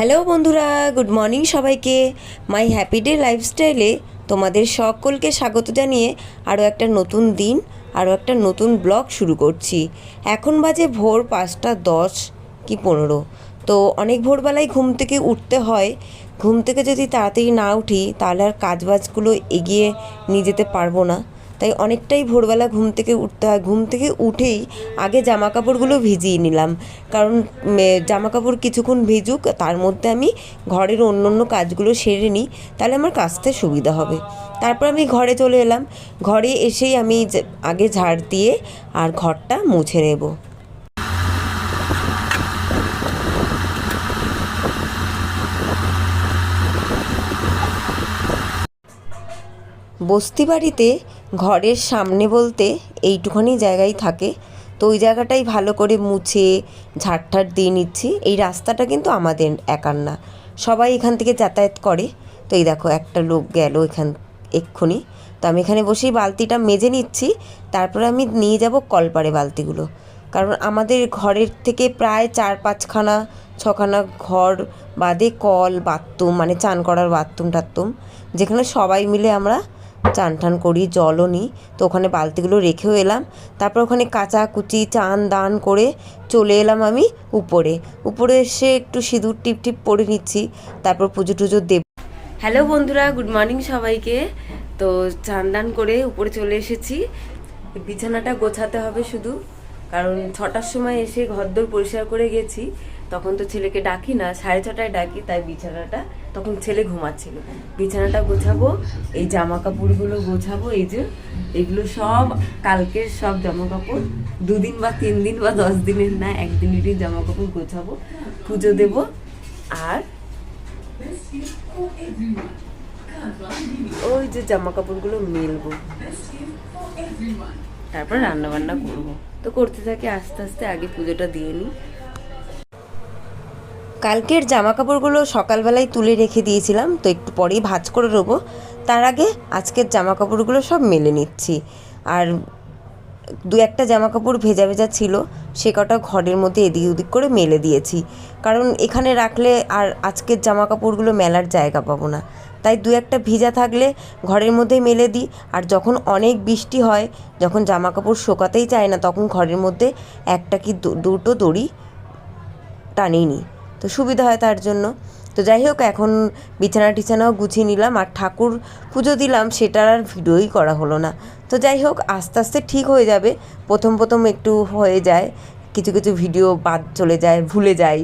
Hello বন্ধুরা, good morning সবাইকে। মাই happy day লাইফস্টাইলে তোমাদের সকলকে স্বাগত জানিয়ে আরও একটা নতুন দিন, আরও একটা নতুন ব্লগ শুরু করছি। এখন বাজে ভোর পাঁচটা দশ কি পনেরো। তো অনেক ভোরবেলায় ঘুম থেকে উঠতে হয়। ঘুম থেকে যদি তাড়াতাড়ি না উঠি, তাহলে আর কাজবাজগুলো এগিয়ে নিয়ে যেতে পারব না। তাই অনেকটাই ভোরবেলা ঘুম থেকে উঠতে হয়। ঘুম থেকে উঠেই আগে জামা কাপড়গুলো ভিজিয়ে নিলাম। কারণ জামা কাপড় কিছুক্ষণ ভিজুক, তার মধ্যে আমি ঘরের অন্য অন্য কাজগুলো সেরে নিই, তাহলে আমার কাচতে সুবিধা হবে। তারপর আমি ঘরে চলে এলাম। ঘরে এসেই আমি আগে ঝাড় দিয়ে আর ঘরটা মুছে নেব। বস্তি বাড়িতে ঘরের সামনে বলতে এইটুখানি জায়গায় থাকে। তো ওই জায়গাটাই ভালো করে মুছে ঝাড়ঠাট দিয়ে নিচ্ছি। এই রাস্তাটা কিন্তু আমাদের একার না। সবাই এখান থেকে যাতায়াত করে। তো এই দেখো, একটা লোক গেল এখান, এক্ষুনি। তো আমি এখানে বসেই বালতিটা মেজে নিচ্ছি। তারপরে আমি নিয়ে যাব কলপারে বালতিগুলো। কারণ আমাদের ঘরের থেকে প্রায় চার পাঁচখানা ছখানা ঘর বাদে কল, বাথরুম মানে চান করার বাথরুম টাথরুম যেখানে সবাই মিলে আমরা চান টান করি, জলও নিই। তো ওখানে বালতিগুলো রেখেও এলাম। তারপর ওখানে কাচা কুচি চান দান করে চলে এলাম আমি উপরে। উপরে এসে একটু সিঁদুর টিপ টিপ পরে নিচ্ছি। তারপর পুজো টুজো দেব হ্যালো বন্ধুরা, গুড মর্নিং সবাইকে। তো চান দান করে উপরে চলে এসেছি। বিছানাটা গোছাতে হবে শুধু। কারণ ছটার সময় এসে ঘর ঘরদোর পরিষ্কার করে গেছি। তখন তো ছেলেকে ডাকি না, সাড়ে ছটায় ডাকি, তাই বিছানাটা, তখন ছেলে ঘুমাচ্ছিল। বিছানাটা গোছাবো, এই জামা কাপড়গুলো গোছাবো, এই যে, এগুলো সব কালকের সব জামা কাপড় দুদিন বা তিন দিন বা দশ দিনের না, একদিনেরই জামা কাপড় গোছাবো, পুজো দেব, আর ওই যে জামা কাপড়গুলো মেলবো। তারপর রান্না বান্না করব। তো করতে থাকি আস্তে আস্তে, আগে পুজোটা দিয়ে নিই। কালকের জামা কাপড়গুলো সকালবেলায় তুলে রেখে দিয়েছিলাম, তো একটু পরেই ভাজ করে নেব তার আগে আজকের জামা কাপড়গুলো সব মেলে নিচ্ছি। আর দু একটা জামা কাপড় ভেজা ভেজা ছিল, সে কটা ঘরের মধ্যে এদিক ওদিক করে মেলে দিয়েছি। কারণ এখানে রাখলে আর আজকের জামা কাপড়গুলো মেলার জায়গা পাবো না। তাই দু একটা ভিজা থাকলে ঘরের মধ্যে মেলে দিই, আর যখন অনেক বৃষ্টি হয়, যখন জামা কাপড় শোকাতেই চায় না, তখন ঘরের মধ্যে একটা কি দুটো দড়ি টানিয়ে নিই। তো সুবিধা হয় তার জন্য। তো যাই হোক, এখন বিছানা টিছানাও গুছিয়ে নিলাম আর ঠাকুর পুজো দিলাম, সেটার আর ভিডিওই করা হলো না। তো যাই হোক, আস্তে আস্তে ঠিক হয়ে যাবে। প্রথম প্রথম একটু হয়ে যায়, কিছু কিছু ভিডিও বাদ চলে যায়, ভুলে যাই।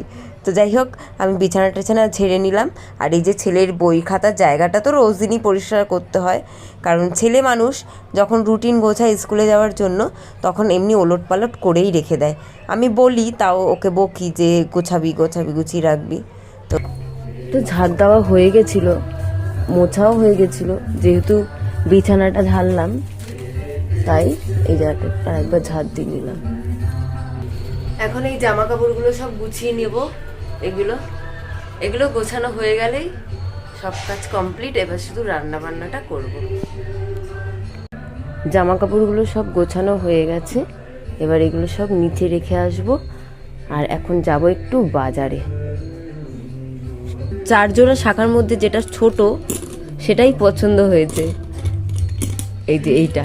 তো যাই হোক আমি বিছানা টিছানা ঝেড়ে নিলাম। আর এই যে ছেলের বই খাতার জায়গাটা তো রোজ দিনই পরিষ্কার করতে হয়। কারণ ছেলে মানুষ যখন রুটিন গোছায় স্কুলে যাওয়ার জন্য তখন এমনি ওলট পালট করেই রেখে দেয়। আমি বলি তাও ওকে বকি যে গোছাবি গোছাবি গুছিয়ে রাখবি। তো তো ঝাড় দেওয়া হয়ে গেছিল মোছাও হয়ে গেছিল। যেহেতু বিছানাটা ঝাড়লাম তাই এই জায়গাটা একবার ঝাড় দিয়ে নিলাম। এখন এই জামা কাপড়গুলো সব গুছিয়ে নেব। এগুলো এগুলো গোছানো হয়ে গেলেই সব কাজ কমপ্লিট এবার শুধু রান্না বান্নাটা করব। জামা কাপড়গুলো সব গোছানো হয়ে গেছে, এবার এগুলো সব নিচে রেখে আসব, আর এখন যাব একটু বাজারে। চার জোড়া শাখার মধ্যে যেটা ছোট, সেটাই পছন্দ হয়েছে। এই যে এইটা।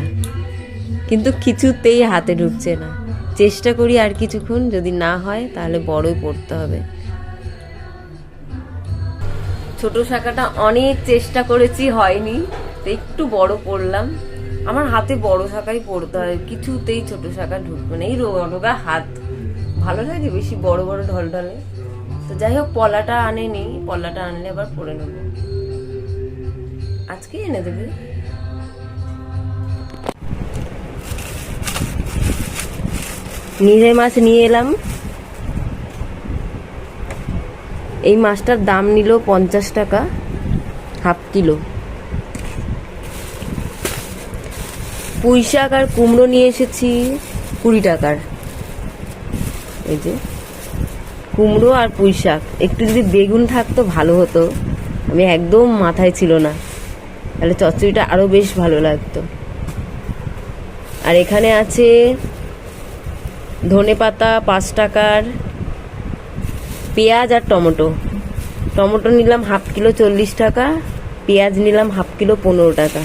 কিন্তু কিছুতেই হাতে ঢুকছে না। চেষ্টা করি আর কিছুক্ষণ যদি না হয়, তাহলে বড়ই পড়তে হবে। ছোট শাখাটা অনেক চেষ্টা করেছি, হয়নি। একটু বড় পড়লাম আমার হাতে বড় শাখাই পড়তে হয়, কিছুতেই ছোট শাখা ঢুকবে না। এই রোগা হাত। ভালো লাগে বেশি বড় বড়, ঢল, ঢলে। তো যাই হোক, পলাটা আনেনি। পলাটা আনলে আবার পরে নেব। আজকে এনে দেবে। নিজে মাছ নিয়ে এলাম। এই মাছটার দাম নিল পঞ্চাশ টাকা, হাফ কিলো। পুঁই শাক আর কুমড়ো নিয়ে এসেছি কুড়ি টাকার। এই যে, কুমড়ো আর পুঁই শাক। একটু যদি বেগুন থাকতো ভালো হতো। আমি একদম মাথায় ছিল না। তাহলে চচ্চড়িটা আরও বেশ ভালো লাগতো। আর এখানে আছে ধনে পাতা পাঁচ টাকার পেঁয়াজ আর টমেটো। টমেটো নিলাম হাফ কিলো চল্লিশ টাকা, পেঁয়াজ নিলাম হাফ কিলো পনেরো টাকা।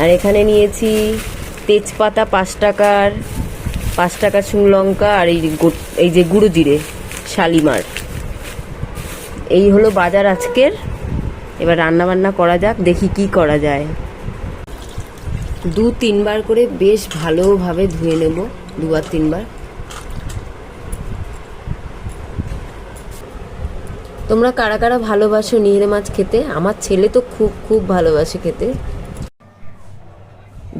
আর এখানে নিয়েছি তেজপাতা পাঁচ টাকার পাঁচ টাকার শুকনো লঙ্কা আর এই এই যে গুঁড়ো জিরে, শালিমার। এই হলো বাজার আজকের। এবার রান্না বান্না করা যাক, দেখি কি করা যায়। দু তিনবার করে বেশ ভালোভাবে ধুয়ে নেব, দুবার তিনবার। তোমরা কারা কারা ভালোবাসো নিহরে মাছ খেতে? আমার ছেলে তো খুব খুব ভালোবাসে খেতে।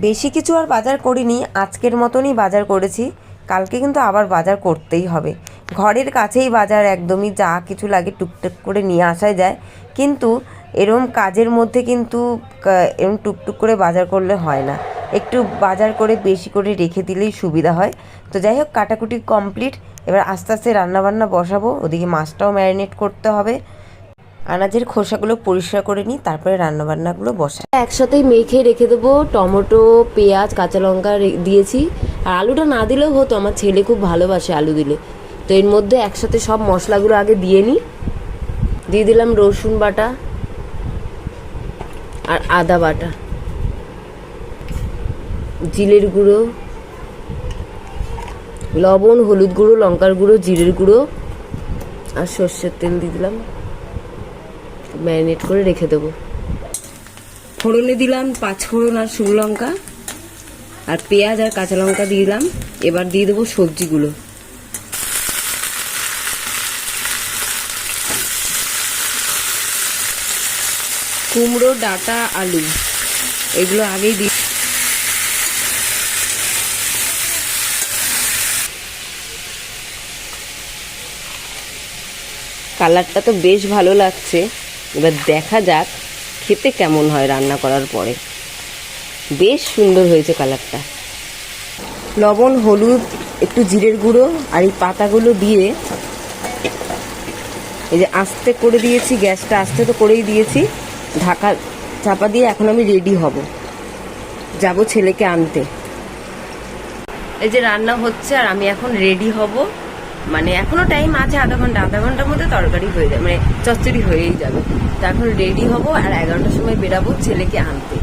বেশি কিছু আর বাজার করিনি, আজকের মতনই বাজার করেছি। কালকে কিন্তু আবার বাজার করতেই হবে। ঘরের কাছেই বাজার, একদমই যা কিছু লাগে টুকটুক করে নিয়ে আসা যায়। কিন্তু এরম কাজের মধ্যে কিন্তু এরম টুকটুক করে বাজার করলে হয় না। একটু বাজার করে বেশি করে রেখে দিলেই সুবিধা হয়। তো যাই হোক, কাটাকুটি কমপ্লিট এবার আস্তে আস্তে রান্নাবান্না বসাবো। ওদিকে মাছটাও ম্যারিনেট করতে হবে। আনাজের খোসাগুলো পরিষ্কার করে নিই, তারপরে রান্নাবান্নাগুলো বসাই। একসাথেই মেখে রেখে দেবো। টমেটো, পেঁয়াজ, কাঁচা লঙ্কা দিয়েছি। আর আলুটা না দিলেও হতো, আমার ছেলে খুব ভালোবাসে আলু দিলে। তো এর মধ্যে একসাথে সব মশলাগুলো আগে দিয়ে নিই। দিয়ে দিলাম রসুন বাটা আর আদা বাটা। জিলের গুঁড়ো, লবণ, হলুদ গুঁড়ো, লঙ্কার গুঁড়ো, জিরের গুঁড়ো আর সর্ষের তেল দিয়ে দিলাম। ম্যারিনেট করে রেখে দেবো। ফোড়নে দিলাম পাঁচ ফোড়ন আর শুকনো লঙ্কা আর পেঁয়াজ আর কাঁচা লঙ্কা দিয়ে দিলাম। এবার দিয়ে দেবো সবজিগুলো। কুমড়ো, ডাটা, আলু, এগুলো আগেই দিই কালারটা তো বেশ ভালো লাগছে। এবার দেখা যাক খেতে কেমন হয় রান্না করার পরে। বেশ সুন্দর হয়েছে কালারটা। লবণ, হলুদ, একটু জিরের গুঁড়ো আর এই পাতাগুলো দিয়ে এই যে আস্তে করে দিয়েছি, গ্যাসটা আস্তে তো করেই দিয়েছি। ঢাকা চাপা দিয়ে এখন আমি রেডি হব। যাব ছেলেকে আনতে। এই যে রান্না হচ্ছে আর আমি এখন রেডি হব। মানে এখনও টাইম আছে আধা ঘণ্টা, আধা ঘণ্টার মধ্যে তরকারি হয়ে যাবে মানে চচ্চড়ি হয়েই যাবে। তো এখন রেডি হব আর এগারোটার সময় বেরাবো ছেলেকে আনতে।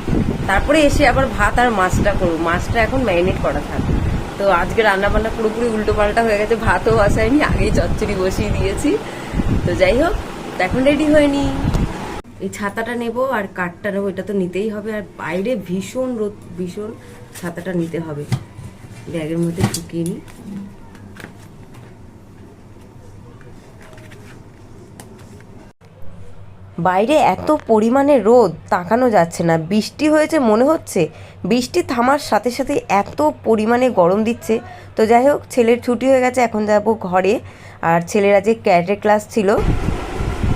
তারপরে এসে আবার ভাত আর মাছটা করব। মাছটা এখন ম্যারিনেট করা থাকবে তো আজকে রান্না বান্না পুরোপুরি উল্টো পাল্টা হয়ে গেছে, ভাতও আসায়নি, আগেই চচ্চড়ি বসিয়ে দিয়েছি। তো যাই হোক, এখন রেডি হয়নি। এই ছাতাটা নেব আর কাঠটা নেব, এটা তো নিতেই হবে। আর বাইরে ভীষণ রোদ, ভীষণ ছাতাটা নিতে হবে। ব্যাগের মধ্যে ঢুকিয়ে নিই বাইরে এত পরিমাণে রোদ তাকানো যাচ্ছে না। বৃষ্টি হয়েছে মনে হচ্ছে। বৃষ্টি থামার সাথে সাথে এত পরিমাণে গরম দিচ্ছে। তো যাই হোক, ছেলের ছুটি হয়ে গেছে, এখন যাব ঘরে। আর ছেলের আজকে ক্যারেটে ক্লাস ছিল,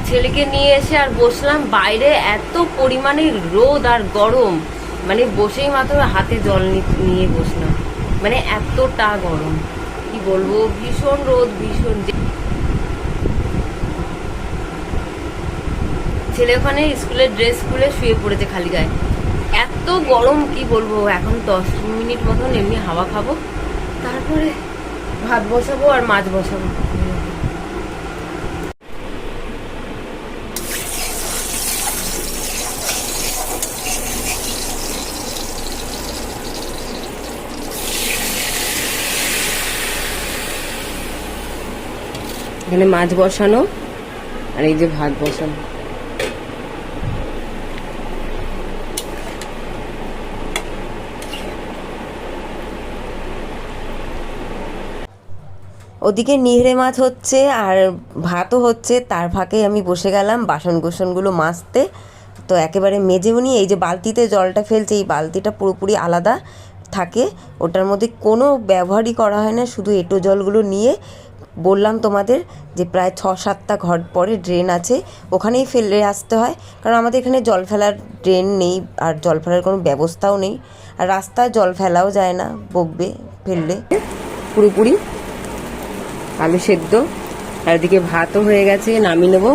ছেলেকে নিয়ে এসে আর বসলাম বাইরে। এত পরিমাণে রোদ আর গরম। মানে বসেই মাত্র হাতে জল নিয়ে বসলাম। মানে এতটা গরম। কি বলব? ভীষণ রোদ, ভীষণ যে- ছেলে ওখানে স্কুলের ড্রেস খুলে শুয়ে পড়েছে খালি গায়ে। এত গরম, কি বলব? এখন দশ মিনিট মতন এমনি হাওয়া খাব। তারপরে ভাত বসাবো আর মাছ বসাবো। এখানে মাছ বসানো আর এই যে ভাত বসানো। ওদিকে নিহরে মাছ হচ্ছে আর ভাতও হচ্ছে। তার ফাঁকে আমি বসে গেলাম বাসন কোসনগুলো মাজতে। তো একেবারে মেজেও নিয়ে এই যে বালতিতে জলটা ফেলছে, এই বালতিটা পুরোপুরি আলাদা থাকে। ওটার মধ্যে কোনো ব্যবহারই করা হয় না, শুধু এঁটো জলগুলো নিয়ে। বললাম তোমাদের যে প্রায় ছ সাতটা ঘর পরে ড্রেন আছে, ওখানেই ফেলে আসতে হয়। কারণ আমাদের এখানে জল ফেলার ড্রেন নেই আর জল ফেলার কোনো ব্যবস্থাও নেই। আর রাস্তায় জল ফেলাও যায় না, বকবে ফেললে। পুরোপুরি আলু সেদ্ধ। আর এদিকে ভাতও হয়ে গেছে নামিয়ে নেব।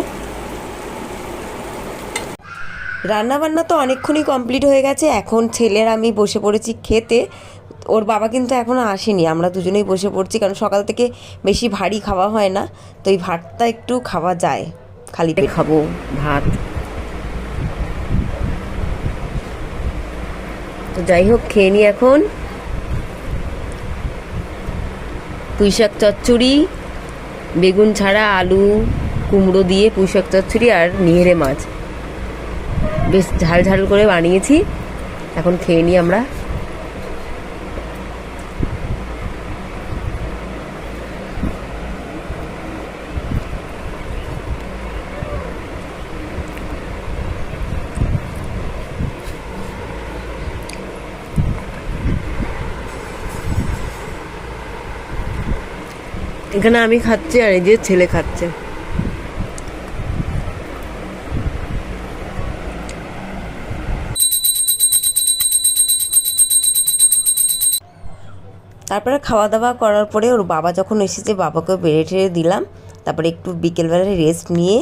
রান্না বান্না তো অনেকক্ষণই কমপ্লিট হয়ে গেছে। এখন ছেলের আমি বসে পড়েছি খেতে। ওর বাবা কিন্তু এখনও আসেনি আমরা দুজনেই বসে পড়ছি কারণ সকাল থেকে বেশি ভারী খাওয়া হয় না। তো এই ভাতটা একটু খাওয়া যায় খালি পেট। খাব ভাত। তো যাই হোক খেয়ে নি এখন। পুঁইশাক চচ্চড়ি, বেগুন ছাড়া আলু কুমড়ো দিয়ে পুঁইশাক চচ্চড়ি আর নিহেরে মাছ। বেশ ঝাল ঝাল করে বানিয়েছি। এখন খেয়ে নিই আমরা এখানে আমি খাচ্ছি আর এই যে ছেলে খাচ্ছে। তারপরে খাওয়া দাওয়া করার পরে ওর বাবা যখন এসেছে বাবাকে বেড়ে টেড়ে দিলাম। তারপরে একটু বিকেলবেলায় রেস্ট নিয়ে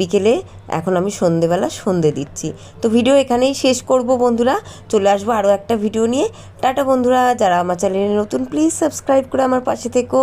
বিকেলে এখন আমি সন্ধেবেলা সন্ধে দিচ্ছি। তো ভিডিও এখানেই শেষ করব বন্ধুরা। চলে আসব আরও একটা ভিডিও নিয়ে। টাটা বন্ধুরা, যারা আমার চ্যানেলে নতুন প্লিজ সাবস্ক্রাইব করে আমার পাশে থেকো।